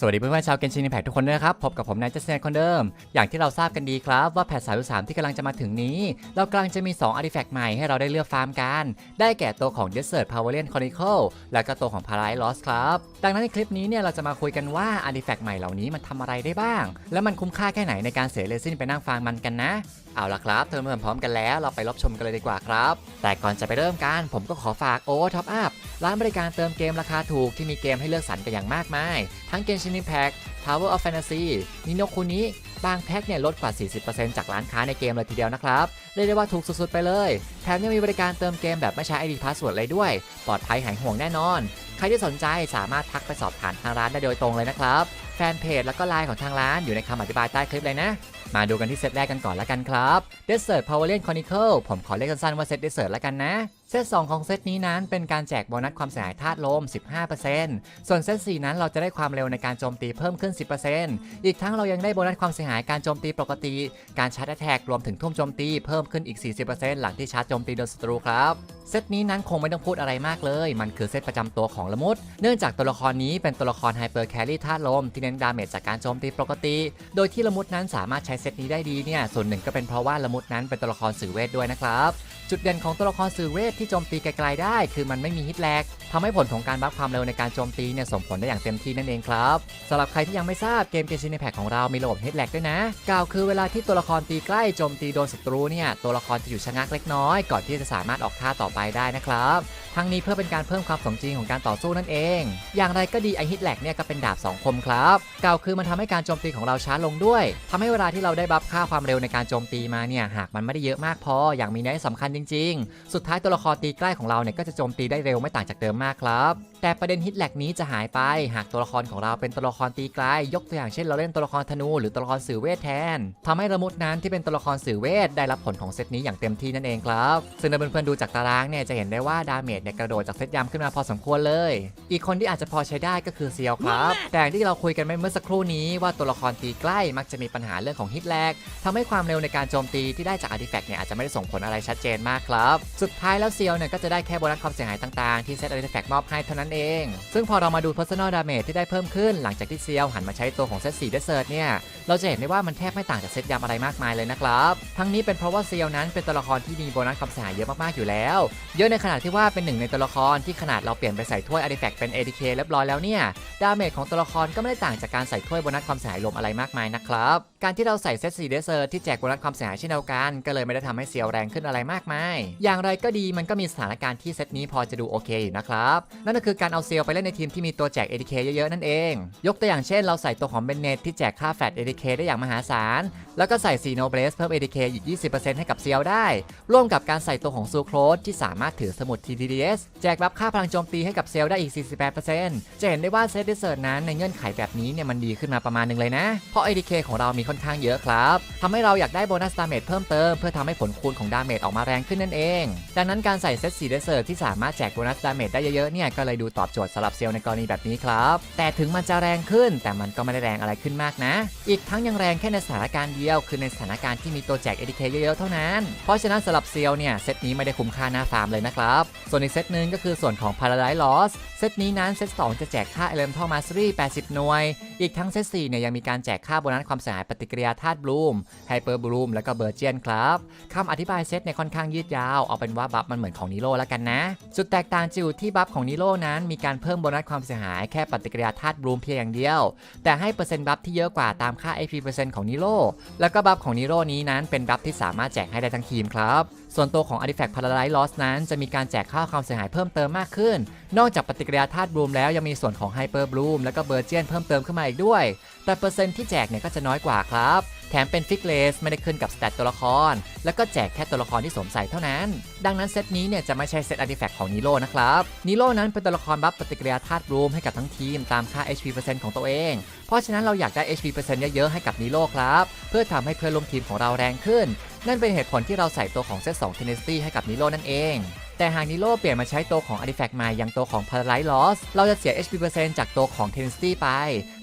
สวัสดีเพื่อนๆชาวเกนชิน i แพ t ทุกคนด้วยนะครับ พบกับผมนายเจสเนคนเดิม อย่างที่เราทราบกันดีครับ ว่าแพท33ที่กำลังจะมาถึงนี้ เรากำลังจะมี 2 อาร์ติแฟกต์ใหม่ให้เราได้เลือกฟาร์มกัน ได้แก่ตัวของ Desert Pavilion Chronicle และก็ตัวของ Paradise Lost ครับ ดังนั้นในคลิปนี้เนี่ยเราจะมาคุยกันว่าอาร์ติแฟกต์ใหม่เหล่านี้มันทำอะไรได้บ้าง และมันคุ้มค่าแค่ไหนในการเสียเลซินไปนั่งฟาร์มมันกันนะเอาละครับเธอเริ่มพร้อมกันแล้วเราไปรับชมกันเลยดีกว่าครับ แต่ก่อนจะไปเริ่มกันผมก็ขอฝากโอท็อปอัพร้านบริการเติมเกมราคาถูกที่มีเกมให้เลือกสรรกันอย่างมากมายทั้งเกมชินิแพ็ก Tower of Fantasy นิโนคุนิบางแพ็คเนี่ยลดกว่า 40%จากร้านค้าในเกมเลยทีเดียวนะครับ เรียกได้ว่าถูกสุดๆไปเลย แถมยังมีบริการเติมเกมแบบไม่ใช้ ID Password เลยด้วย ปลอดภัยหายห่วงแน่นอน ใครที่สนใจสามารถทักไปสอบถามทางร้านได้โดยตรงเลยนะครับ แฟนเพจแล้วก็ไลน์ของทางร้านอยู่ในคำอธิบายใต้คลิปเลยนะ มาดูกันที่เซตแรกกันก่อนแล้วกันครับ Desert Pavilion Chronicle ผมขอเรียกสั้นๆว่าเซต Desert แล้วกันนะเซต2ของเซตนี้นั้นเป็นการแจกโบนัสความเสียหายธาตุลม 15%ส่วนเซต4นั้นเราจะได้ความเร็วในการโจมตีเพิ่มขึ้น 10%อีกทั้งเรายังได้โบนัสความเสียหายการโจมตีปกติ การชาร์จแท็กรวมถึงทุ่มโจมตีเพิ่มขึ้นอีก 40%หลังที่ชาร์จโจมตีโดนศัตรูครับ เซตนี้นั้นคงไม่ต้องพูดอะไรมากเลย มันคือเซตประจำตัวของละมุด เนื่องจากตัวละครนี้เป็นตัวละครไฮเปอร์แครี่ธาตุลมที่เน้นดาเมจจากการโจมตีปกติ โดยที่ละมุดนั้นสามารถใช้เซตนี้ได้ดีเนี่ยส่วนหนึ่งก็เป็นเพราะว่าละมุดนั้นเป็นตัวละครสื่อเวทด้วยนะครับ จุดเด่นของตัวละครสื่อเวทที่โจมตีไกลๆได้ คือมันไม่มีฮิตแลกทำให้ผลของการบัฟความเร็วในการโจมตีเนี่ยส่งผลได้อย่างเต็มที่นั่นเองครับสำหรับใครที่ยังไม่ทราบเกมเกมชินแพคของเรามีระบบฮิตแลกด้วยนะกล่าวคือเวลาที่ตัวละครตีใกล้โจมตีโดนศัตรูเนี่ยตัวละครจะอยู่ชะงักเล็กน้อยก่อนที่จะสามารถออกท่าต่อไปได้นะครับทั้งนี้เพื่อเป็นการเพิ่มความสมจริงของการต่อสู้นั่นเอง อย่างไรก็ดีไอฮิตแลกเนี่ยก็เป็นดาบสองคมครับกล่าวคือมันทำให้การโจมตีของเราช้าลงด้วยทำให้เวลาที่เราได้บัฟค่าความเร็วในการโจมตีมาเนี่ยหากมันไม่ได้เยอะมากพออย่างมีนัยสำคัญจริง ๆ สุดท้ายตัวละครตีใกล้ของเราเนี่ยก็จะโจมตีได้เร็วไม่ต่างจากเดิมมากครับแต่ประเด็นฮิตแลกนี้จะหายไป หากตัวละครของเราเป็นตัวละครตีไกล ยกตัวอย่างเช่นเราเล่นตัวละครธนูหรือตัวละครสื่อเวทแทนทำให้ระมุดนั้นที่เป็นตัวละครสื่อเวทได้รับผลของเซตนี้อย่างเต็มที่นั่นเองครับ ซึ่งถ้าเพื่อนๆดูจากตารางเนี่ยจะเห็นได้ว่าดาเมจเนี่ยกระโดดจากเซตยำขึ้นมาพอสมควรเลย อีกคนที่อาจจะพอใช้ได้ก็คือเซียวครับ แต่อย่างที่เราคุยกันไปเมื่อสักครู่นี้ว่าตัวละครตีใกล้มักจะมีปัญหาเรื่องของฮิตแลกทำให้ความเร็วในการโจมตีที่ได้จากอาร์ติแฟกต์เนี่ยอาจจะไม่ได้ส่งผลอะไรชัดเจนมากครับ สุดท้ายแล้วเซียวเนี่ยก็จะได้แค่โบนัสความเสียหายต่างๆ ที่เซตอาร์ติแฟกต์มอบให้เท่านั้นเอง ซึ่งพอเรามาดู personal damage ที่ได้เพิ่มขึ้น หลังจากที่เซียวหันมาใช้ตัวของเซต4 Desert เนี่ยเราจะเห็นได้ว่ามันแทบไม่ต่างจากเซตยำอะไรมากมายเลยนะครับทั้งนี้เป็นเพราะว่าเซียวนั้นเป็นตัวละครที่มีโบนัสความเสียหายเยอะมากๆอยู่แล้ว เยอะในขนาดที่ว่าเป็นหนึ่งในตัวละครที่ขนาดเราเปลี่ยนไปใส่ถ้วยอาร์ติแฟกต์เป็น ADK เรียบร้อยแล้วเนี่ยดาเมจของตัวละครก็ไม่ได้ต่างจากการใส่ถ้วยโบนัสความเสียหายรวมอะไรมากมายนะครับ การที่เราใส่เซตซีเดเซอร์ที่แจกโบนัสความเสียหายเช่นเดียวกัน ก็เลยไม่ได้ทำให้เซียวแรงขึ้นอะไรมากมาย อย่างไรก็ดีมันก็มีสถานการณ์ที่เซตนี้พอจะดูโอเคอยู่นะครับ นั่นก็คือการเอาเซียวไปเล่นในทีมที่มีตัวแจกเอทีเคเยอะๆนั่นเอง ยกตัวอย่างเช่น เราใส่ตัวของเบนเนตที่แจกค่าแฟดเอทีเคได้อย่างมหาศาล แล้วก็ใส่ซีโนเบรสเพิ่ม ADK อีก 20%ให้กับเซียวได้ ร่วมกับการใส่ตัวของซูโครสที่สามารถถือสมุด TDDS แจกรับค่าพลังโจมตีให้กับเซลล์ได้อีก 48%จะเห็นได้ว่าเซตเดเซอร์นั้นในเงื่อนไขแบบนี้เนี่ยมันดีขึ้นมาประมาณหนึงเลยนะ เพราะ ADK ของเรามีค่อนข้างเยอะครับทำให้เราอยากได้โบนัสดาเมจเพิ่มเติมเพื่อทำให้ผลคูณของดาเมจออกมาแรงขึ้นนั่นเอง ดังนั้นการใส่เซต4เดเซอร์ที่สามารถแจกโบนัสดาเมจได้เยอะๆเนี่ยก็เลยดูตอบโจทย์สำหรับเซลล์ในกรณีแบบนี้ครับแต่ถึงมันจะแรงขึ้น แต่มันก็ไม่ได้แรงอะไรขึ้นมากนะ อีกทั้งยังแรงแค่ในสถานการณ์เดียวคือในสถานการณ์ที่มีตัวแจก ADK เยอะๆเท่านั้น เพราะฉะนั้นสำหรับเซลล์เนี่ยเซตนี้ไม่ได้คุ้มค่าหน้าฟาร์มเลยนะครับ ส่วนอีกเซตหนึ่งก็คือส่วนของ Paradise Lost เซตนี้นั้นเซต2จะแจกค่า Elemental Mastery 80 หน่วย อีกทั้งเซต4เนี่ยยังมีการแจกค่าโบนัสความเสียหายปฏิกิริยาธาตุบลูมไฮเปอร์บลูมแล้วก็เบอร์เจียนครับคำอธิบายเซตเนี่ยค่อนข้างยืดยาว เอาเป็นว่าบัฟมันเหมือนของนิโร่แล้วกันนะ จุดแตกต่างจะอยู่ที่บัฟของนิโร่นั้นมีการเพิ่มโบนัสความเสียหายแค่ปฏิกิริยาธาตุบลูมเพียงอย่างเดียว แต่ให้เปอร์เซ็นต์บัฟที่เยอะกว่าตามค่า AP เปอร์เซ็นต์ของนิโร่แล้วก็บัฟของนิโร่นี้นั้นเป็นบัฟที่สามารถแจกให้ได้ทั้งทีมครับ ส่วนตัวของ Artifact Paradise Lost นั้นจะมีการแจกค่าความเสียหายเพิ่มเติมมากขึ้น นอกจากปฏิกิริยาธาตุบลูมแล้วยังมีส่วนของ Hyper Bloom แล้วก็เบอร์เจียนเพิ่มเติมขึ้นมาอีกด้วย แต่เปอร์เซ็นต์ที่แจกเนี่ยก็จะน้อยกว่าครับ ถมเป็นฟิกเลสไม่ได้ขึ้นกับสเตตตัวละคร แล้วก็แจกแค่ตัวละครที่สวมใส่เท่านั้น ดังนั้นเซตนี้เนี่ยจะไม่ใช่เซตอาร์ติแฟกต์ของนิโร่นะครับนิโร่นั้นเป็นตัวละครบัฟปฏิกิริยาธาตุบลูมให้กับทั้งทีมตามค่า HP เปอร์เซ็นต์ของตัวเอง เพราะฉะนั้นเราอยากได้ HP เปอร์เซ็นต์เยอะๆให้กับนิโร่ครับเพื่อทำให้เพื่อนร่วมทีมของเราแรงขึ้น นั่นเป็นเหตุผลที่เราใส่ตัวของเซต2 Tenacity ให้กับนิโร่นั่นเอง แต่หากนิโลเปลี่ยนมาใช้ตัวของ Artifact ใหม่อย่างตัวของ Paralyze Loss เราจะเสีย HP เปอร์เซ็นต์จากตัวของ Tenacity ไป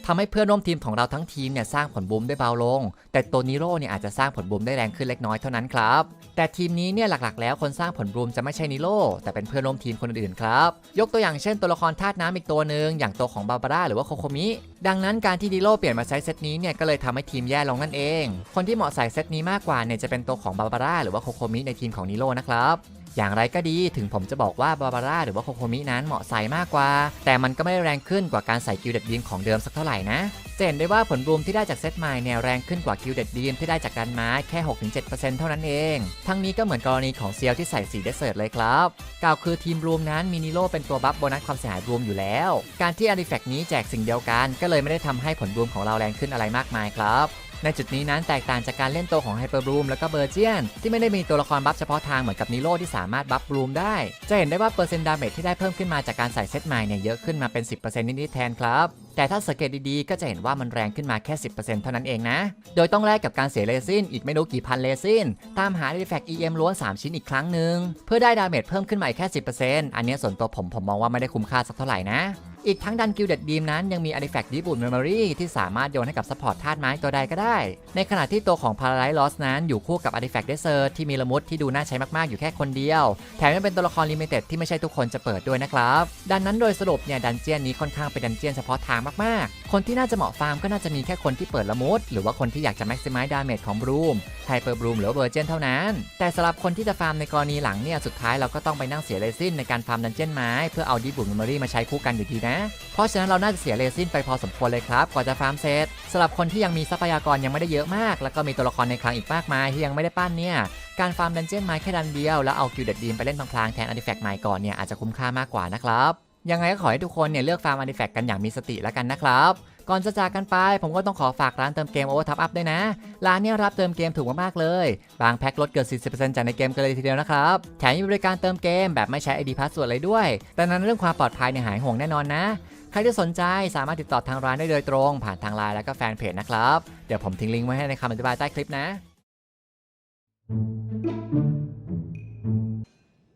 ทำให้เพื่อนร่วมทีมของเราทั้งทีมเนี่ยสร้างผลบูมได้เบาลง แต่ตัวนิโลเนี่ยอาจจะสร้างผลบูมได้แรงขึ้นเล็กน้อยเท่านั้นครับ แต่ทีมนี้เนี่ยหลักๆ แล้วคนสร้างผลบูมจะไม่ใช่นิโลแต่เป็นเพื่อนร่วมทีมคนอื่นๆครับ ยกตัวอย่างเช่นตัวละครธาตุน้ำอีกตัวหนึ่งอย่างตัวของบาบาร่าหรือว่าโคโคมิ ดังนั้นการที่นิโลเปลี่ยนมาใช้เซตนี้เนี่ยก็เลยทำให้ทีมแย่ลงนั่นเอง คนที่เหมาะใส่เซตนี้มากกว่าเนี่ยจะเป็นตัวของบาบาร่าหรือว่าโคโคมิในทีมของนิโลนะครับ อย่างไรก็ดีถึงผมจะบอกว่าบาบาร่าหรือว่าโคโคมินั้นเหมาะใส่มากกว่า แต่มันก็ไม่ได้แรงขึ้นกว่าการใส่กิลเด็ดดีมของเดิมสักเท่าไหร่นะจะเห็นได้ว่าผลรวมที่ได้จากเซตใหม่เนี่ยแรงขึ้นกว่ากิลเด็ดดีมที่ได้จากดันไม้แค่ 6-7%เท่านั้นเอง ทั้งนี้ก็เหมือนกรณีของเซียวที่ใส่สีเดสเซิร์ตเลยครับกล่าวคือทีมรวมนั้นมีนิโลเป็นตัวบัฟโบนัสความเสียหายรวมอยู่แล้ว การที่อาร์ติแฟกต์นี้แจกสิ่งเดียวกัน ก็เลยไม่ได้ทำให้ผลรวมของเราแรงขึ้นอะไรมากมายครับ ในจุดนี้นั้นแตกต่างจากการเล่นตัวของไฮเปอร์บลูมแล้วก็เบอร์เจียนที่ไม่ได้มีตัวละครบัฟเฉพาะทางเหมือนกับนิโรที่สามารถบัฟบลูมได้ จะเห็นได้ว่าเปอร์เซ็นต์ดาเมจที่ได้เพิ่มขึ้นมาจากการใส่เซตใหม่เนี่ยเยอะขึ้นมาเป็น 10%นิดๆแทนครับแต่ถ้าสังเกตดีๆ ก็จะเห็นว่ามันแรงขึ้นมาแค่ 10%เท่านั้นเองนะ โดยต้องแลกกับการเสียเลซินอีกไม่รู้กี่พันเลซินตามหา Artifact EM ล้วน 3 ชิ้นอีกครั้งหนึ่งเพื่อได้ดาเมจเพิ่มขึ้นมาแค่ 10%อันนี้ส่วนตัวผมผมมองว่าไม่ได้คุ้มค่าสักเท่าไหร่นะ อีกทั้งดันกิลเด็ดดีมนั้นยังมี Artifact d e e p Boot Memory ที่สามารถโยนให้กับซัพพอร์ตธาตุไม้ตัวใดก็ได้ ในขณะที่ตัวของ Paralyze Loss นั้นอยู่คู่กับ Artifact Desert ที่มีละมุดที่ดูน่าใช้มากๆอยู่แค่คนเดียว แถมยังเป็นตัวละครลิมิเต็ดที่ไม่ใช่ทุกคนจะเปิดด้วยนะครับ ดังนั้นโดยสรุปเนี่ยดันเจียนนี้ค่อนข้างเป็นดันเจียนเฉพาะทางมากๆ คนที่น่าจะเหมาะฟาร์มก็น่าจะมีแค่คนที่เปิดละมุดหรือว่าคนที่อยากจะ maximize damage ของบรูมไฮเปอร์บรูมหรือเวอร์เจนเท่านั้น แต่สำหรับคนที่จะฟาร์มในกรณีหลังเนี่ยสุดท้ายเราก็ต้องไปนั่งเสียเลซินในการฟาร์มดันเจียนไม้เพื่อเอาดีบุ m เมมโมรี่มาใช้คู่กันอยู่ดีนะเพราะฉะนั้นเราน่าจะเสียเลซินไปพอสมควรเลยครับกว่าจะฟาร์มเสร็จสำหรับคนที่ยังมีทรัพยากรยังไม่ได้เยอะมาก แล้วก็มีตัวละครในคลังอีกมากมายที่ยังไม่ได้ปั้นเนี่ยการฟาร์มดันเจียนไม้แค่ดันเดียวแล้วเอากิลเด็ดดีมไปเล่นพลางๆแทนอาร์ติแฟกต์ใหม่ก่อนเนี่ยอาจจะคุ้มค่ามากกว่านะครับยังไงก็ขอให้ทุกคนเนี่ยเลือกฟาร์มอาร์ติแฟกต์กันอย่างมีสติแล้วกันนะครับ ก่อนจะจากกันไป ผมก็ต้องขอฝากร้านเติมเกม Over Top Up ด้วยนะ ร้านนี้รับเติมเกมถูกมากๆเลย บางแพ็คลดเกือบ40%จากในเกมกันเลยทีเดียวนะครับ แถมมีบริการเติมเกมแบบไม่ใช้ ID Password เลยด้วย แต่นั้นเรื่องความปลอดภัยเนี่ยหายห่วงแน่นอนนะ ใครที่สนใจสามารถติดต่อทางร้านได้โดยตรง ผ่านทางไลน์แล้วก็แฟนเพจนะครับ เดี๋ยวผมทิ้งลิงก์ไว้ให้ในคำอธิบายใต้คลิปนะ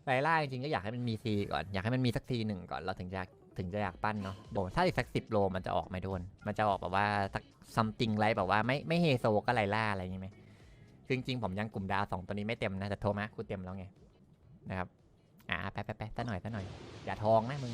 ไลล่าจริงๆก็อยากให้มันมีทีก่อน อยากให้มันมีสักทีหนึ่งก่อนเราถึงจะ ถึงจะอยากปั้นเนาะโดนถ้าอีกสักสิบโลมันจะออกไหมโดน มันจะออกแบบว่าสักซัมติงไรแบบว่าไม่ไม่เฮโซก็ไรล่าอะไรอย่างงี้ไหมคือจริงๆผมยังกลุ่มดาวสองตัวนี้ไม่เต็มนะแต่โทมัสกูเต็มแล้วไงนะครับอ่าแปไปไปตะหน่อยตะหน่อย อย่าทองนะมึง